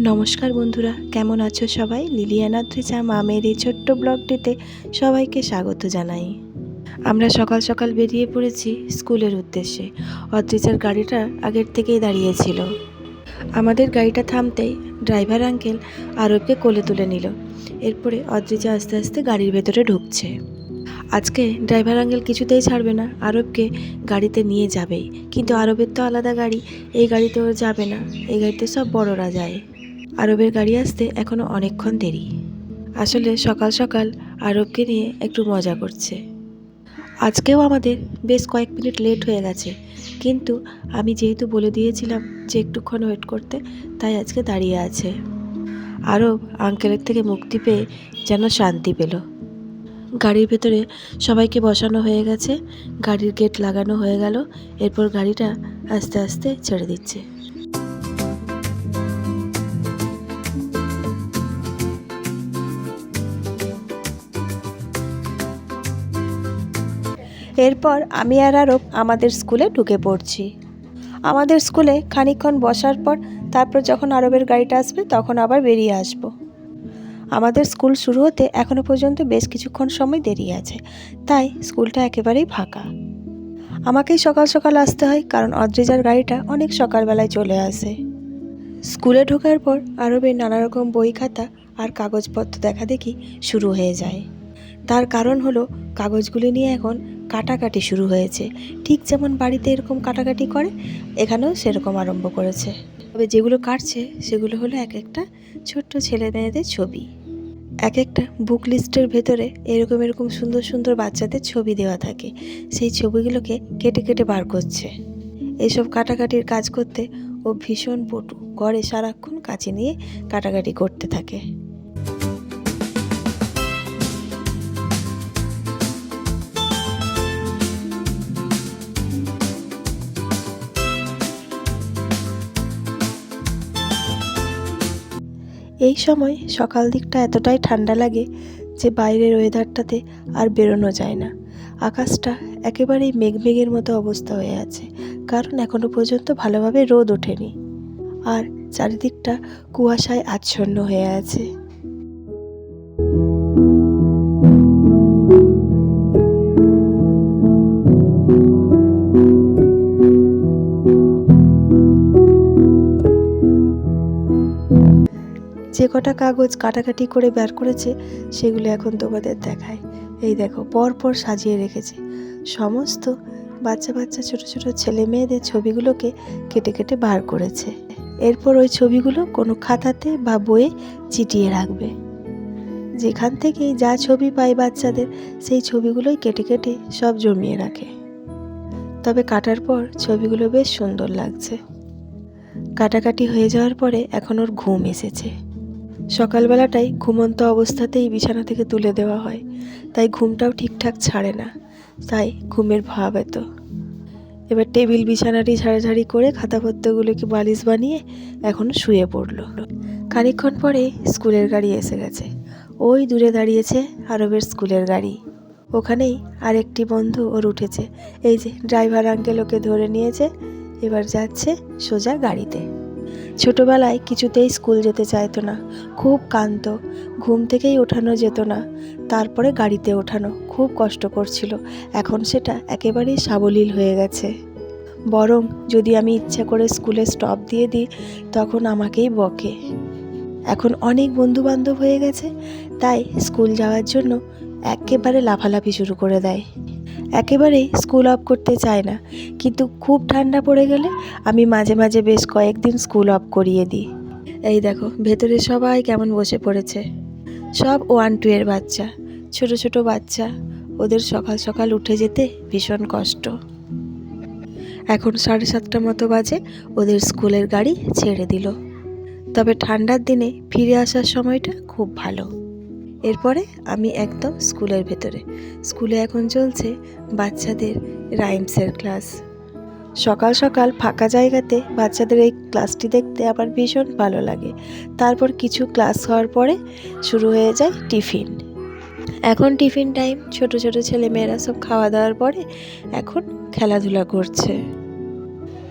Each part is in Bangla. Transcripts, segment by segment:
নমস্কার বন্ধুরা, কেমন আছো সবাই? লিলিয়ানা ত্রিচা মামের এই ছোট্ট ব্লগটিতে সবাইকে স্বাগত জানাই। আমরা সকাল সকাল বেরিয়ে পড়েছি স্কুলের উদ্দেশ্যে। অদ্রিজার গাড়িটা আগের থেকেই দাঁড়িয়েছিল। আমাদের গাড়িটা থামতেই ড্রাইভার আঙ্কেল আরবকে কোলে তুলে নিল। এরপরে অদ্রিজা আস্তে আস্তে গাড়ির ভেতরে ঢুকছে। আজকে ড্রাইভার আঙ্কেল কিছুতেই ছাড়বে না, আরবকে গাড়িতে নিয়ে যাবেই। কিন্তু আরবের তো আলাদা গাড়ি, এই গাড়িতে ও যাবে না, এই গাড়িতে সব বড়রা যায়। আরবের গাড়ি আসতে এখনও অনেকক্ষণ দেরি। আসলে সকাল সকাল আরবকে নিয়ে একটু মজা করছে। আজকেও আমাদের বেশ কয়েক মিনিট লেট হয়ে গেছে, কিন্তু আমি যেহেতু বলে দিয়েছিলাম যে একটুক্ষণ ওয়েট করতে, তাই আজকে দাঁড়িয়ে আছে। আরব আঙ্কেলের থেকে মুক্তি পেয়ে যেন শান্তি পেল। গাড়ির ভেতরে সবাইকে বসানো হয়ে গেছে, গাড়ির গেট লাগানো হয়ে গেল, এরপর গাড়িটা আস্তে আস্তে ছেড়ে দিচ্ছে। এরপর আমি আর আরব আমাদের স্কুলে ঢুকে পড়ছি। আমাদের স্কুলে খানিকক্ষণ বসার পর তারপর যখন আরবের গাড়িটা আসবে তখন আবার বেরিয়ে আসব। আমাদের স্কুল শুরু হতে এখনও পর্যন্ত বেশ কিছুক্ষণ সময় দেরি আছে, তাই স্কুলটা একেবারেই ফাঁকা। আমাকেই সকাল সকাল আসতে হয় কারণ অদ্রিজার গাড়িটা অনেক সকালবেলায় চলে আসে। স্কুলে ঢোকার পর আরবের নানা রকম বই খাতা আর কাগজপত্র দেখা দেখি শুরু হয়ে যায়। তার কারণ হলো কাগজগুলি নিয়ে এখন কাটাকাটি শুরু হয়েছে। ঠিক যেমন বাড়িতে এরকম কাটাকাটি করে, এখানেও সেরকম আরম্ভ করেছে। তবে যেগুলো কাটছে, সেগুলো হলো এক একটা ছোট্ট ছেলে মেয়েদের ছবি। এক একটা বুক লিস্টের ভেতরে এরকম এরকম সুন্দর সুন্দর বাচ্চাদের ছবি দেওয়া থাকে। সেই ছবিগুলোকে কেটে কেটে বার করছে। এসব কাটাকাটির কাজ করতে ও ভীষণ পটু, ঘরে সারাক্ষণ কাছে নিয়ে কাটাকাটি করতে থাকে। এই সময় সকাল দিকটা এতটাই ঠান্ডা লাগে যে বাইরের ওয়েদারটাতে আর বেরোনো যায় না। আকাশটা একেবারেই মেঘমেঘের মতো অবস্থা হয়ে আছে, কারণ এখনও পর্যন্ত ভালোভাবে রোদ ওঠেনি। আর চারিদিকটা কুয়াশায় আচ্ছন্ন হয়ে আছে। যে কটা কাগজ কাটাকাটি করে বের করেছে, সেগুলো এখন তোমাদের দেখায়। এই দেখো পর পর সাজিয়ে রেখেছে। সমস্ত বাচ্চা বাচ্চা, ছোট ছোট ছেলে মেয়েদের ছবিগুলোকে কেটে কেটে বার করেছে। এরপর ওই ছবিগুলো কোনো খাতাতে বা বইয়ে চিটিয়ে রাখবে। যেখান থেকেই যা ছবি পায় বাচ্চাদের, সেই ছবিগুলোই কেটে কেটে সব জমিয়ে রাখে। তবে কাটার পর ছবিগুলো বেশ সুন্দর লাগছে। কাটাকাটি হয়ে যাওয়ার পরে এখন ওর ঘুম এসেছে। সকালবেলাটাই ঘুমন্ত অবস্থাতেই বিছানা থেকে তুলে দেওয়া হয়, তাই ঘুমটাও ঠিকঠাক ছাড়ে না, তাই ঘুমের ভাব এত। এবার টেবিল বিছানাটি ঝাড়াঝাড়ি করে খাতাপত্রগুলোকে বালিশ বানিয়ে এখন শুয়ে পড়ল। খানিকক্ষণ পরে স্কুলের গাড়ি এসে গেছে। ওই দূরে দাঁড়িয়েছে আরবের স্কুলের গাড়ি। ওখানেই আরেকটি বন্ধু ওর উঠেছে। এই যে, ড্রাইভার আঙ্কেল ওকে ধরে নিয়েছে, এবার যাচ্ছে সোজা গাড়িতে। ছোটবেলায় কিছুতেই স্কুল যেতে চাইতো না, খুব কাঁদতো ঘুম থেকেই ওঠানো যেত না, তারপরে গাড়িতে ওঠানো খুব কষ্ট করছিল, এখন সেটা একেবারেই সাবলীল হয়ে গেছে। বরং যদি আমি ইচ্ছা করে স্কুলে স্টপ দিয়ে দিই, তখন আমাকেই বকে। এখন অনেক বন্ধু বান্ধব হয়ে গেছে, তাই স্কুল যাওয়ার জন্য একেবারে লাফালাফি শুরু করে দেয়। একেবারেই স্কুল অফ করতে চায় না। কিন্তু খুব ঠান্ডা পড়ে গেলে আমি মাঝে মাঝে বেশ কয়েকদিন স্কুল অফ করিয়ে দিই। এই দেখো, ভেতরে সবাই কেমন বসে পড়েছে। সব ওয়ান টু এর বাচ্চা, ছোট ছোট বাচ্চা। ওদের সকাল সকাল উঠে যেতে ভীষণ কষ্ট। এখন সাড়ে সাতটা মতো বাজে, ওদের স্কুলের গাড়ি ছেড়ে দিল। তবে ঠান্ডার দিনে ফিরে আসার সময়টা খুব ভালো। এরপরে আমি একদম স্কুলের ভেতরে। স্কুলে এখন চলছে বাচ্চাদের রাইমসের ক্লাস। সকাল সকাল ফাঁকা জায়গাতে বাচ্চাদের এই ক্লাসটি দেখতে আমার ভীষণ ভালো লাগে। তারপর কিছু ক্লাস হওয়ার পরে শুরু হয়ে যায় টিফিন। এখন টিফিন টাইম, ছোট ছোট ছেলে মেয়েরা সব খাওয়া দাওয়ার পরে এখন খেলাধুলা করছে।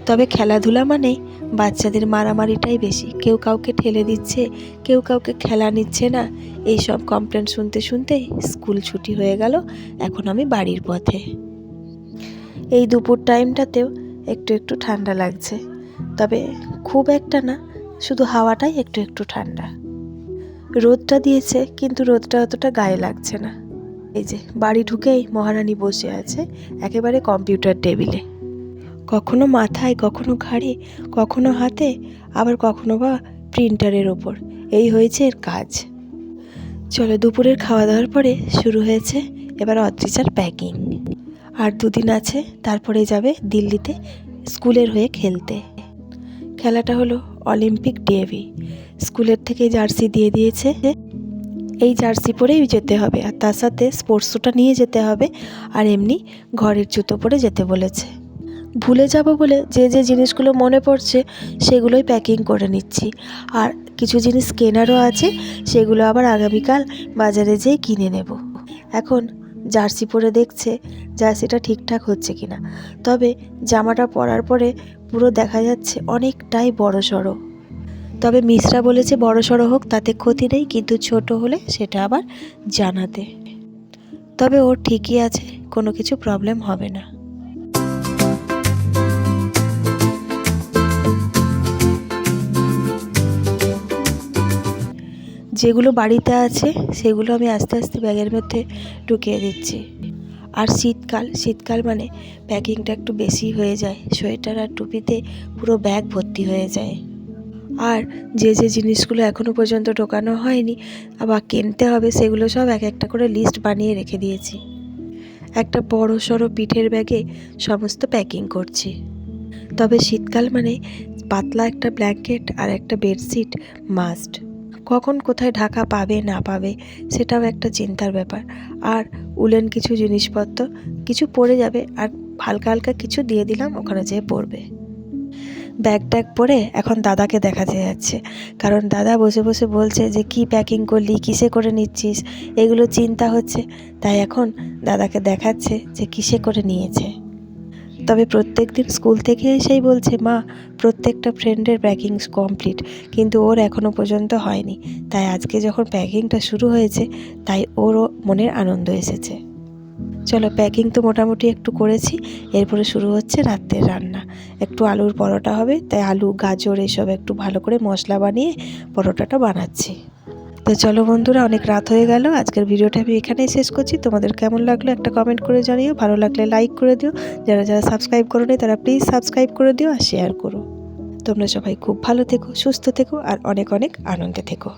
তবে খেলাধুলা মানে বাচ্চাদের মারামারিটাই বেশি। কেউ কাউকে ঠেলে দিচ্ছে, কেউ কাউকে খেলা নিচ্ছে না। এই সব কমপ্লেন শুনতে শুনতে স্কুল ছুটি হয়ে গেল, এখন আমি বাড়ির পথে। এই দুপুর টাইমটাতেও একটু একটু ঠান্ডা লাগছে। তবে খুব একটা না, শুধু হাওয়াটাই একটু একটু ঠান্ডা। রোদটা দিয়েছে, কিন্তু রোদটা অতটা গায়ে লাগছে না। এই যে, বাড়ি ঢুকেই মহারানী বসে আছে, একেবারে কম্পিউটার টেবিলে কখনো মাথায়, কখনো ঘাড়ে, কখনো হাতে, আবার কখনো বা প্রিন্টারের ওপর। এই হয়েছে এর কাজ। চলো দুপুরের খাওয়া দাওয়ার পরে শুরু হয়েছে এবার অদ্রিজার প্যাকিং আর দুদিন আছে, তারপরে যাবে দিল্লিতে স্কুলের হয়ে খেলতে। খেলাটা হলো অলিম্পিক ডেভি। স্কুলের থেকে জার্সি দিয়ে দিয়েছে। এই জার্সি পরেই যেতে হবে আর তার সাথে স্পোর্টস শ্যুটা নিয়ে যেতে হবে আর এমনি ঘরের জুতো পরে যেতে বলেছে। ভুলে যাব বলে যে যে জিনিসগুলো মনে পড়ছে সেগুলোই প্যাকিং করে নিচ্ছি। আর কিছু জিনিস কেনারও আছে, সেগুলো আবার আগামীকাল বাজারে যেয়ে কিনে নেব। এখন জার্সি পরে দেখছে জার্সিটা ঠিকঠাক হচ্ছে কিনা। তবে জামাটা পরার পরে পুরো দেখা যাচ্ছে অনেকটাই বড় সড়ো। তবে মিশ্রা বলেছে বড় সড়ো হোক, তাতে ক্ষতি নেই, কিন্তু ছোট হলে সেটা আবার জানাতে। তবে ওর ঠিকই আছে, কোনো কিছু প্রবলেম হবে না। যেগুলো বাড়িতে আছে, সেগুলো আমি আস্তে আস্তে ব্যাগের মধ্যে ঢুকিয়ে দিচ্ছি। আর শীতকাল শীতকাল মানে প্যাকিংটা একটু বেশি হয়ে যায়, সোয়েটার আর টুপিতে পুরো ব্যাগ ভর্তি হয়ে যায়। আর যে যে জিনিসগুলো এখনও পর্যন্ত ঢোকানো হয়নি আবার কিনতে হবে, সেগুলো সব এক একটা করে লিস্ট বানিয়ে রেখে দিয়েছি। একটা বড় সড়ো পিঠের ব্যাগে সমস্ত প্যাকিং করছি। তবে শীতকাল মানে পাতলা একটা ব্ল্যাঙ্কেট আর একটা বেডশিট মাস্ট। কখন কোথায় ঢাকা পাবে, না পাবে, সেটাও একটা চিন্তার ব্যাপার। আর উলেন কিছু জিনিসপত্র, কিছু পড়ে যাবে, আর হালকা হালকা কিছু দিয়ে দিলাম, ওখানে যেয়ে পড়বে। ব্যাগ ট্যাগ পরে এখন দাদাকে দেখাতে যাচ্ছে। কারণ দাদা বসে বসে বলছে যে, কি প্যাকিং করলি, কিসে করে নিচ্ছিস? এগুলো চিন্তা হচ্ছে। তাই এখন দাদাকে দেখাচ্ছে যে, কিসে করে নিয়েছে। তবে প্রত্যেক দিন স্কুল থেকে এসেই বলছে, মা, প্রত্যেকটা ফ্রেন্ডের প্যাকিং কমপ্লিট কিন্তু ওর এখনও পর্যন্ত হয়নি। তাই আজকে যখন প্যাকিংটা শুরু হয়েছে, তাই ওরও মনের আনন্দ এসেছে। চলো প্যাকিং তো মোটামুটি একটু করেছি। এরপরে শুরু হচ্ছে রাত্রের রান্না। একটু আলুর পরোটা হবে, তাই আলু, গাজর এসব একটু ভালো করে মশলা বানিয়ে পরোটাটা বানাচ্ছি। তো চলো বন্ধুরা, অনেক রাত হয়ে গেল। আজকের ভিডিওটা আমি এখানেই শেষ করছি। তোমাদের কেমন লাগল একটা কমেন্ট করে জানিও। ভালো লাগলে লাইক করে দিও। যারা যারা সাবস্ক্রাইব করো তারা প্লিজ সাবস্ক্রাইব করে দিও আর শেয়ার করো। তোমরা সবাই খুব ভালো থেকো, সুস্থ থেকো আর অনেক অনেক আনন্দে থেকো।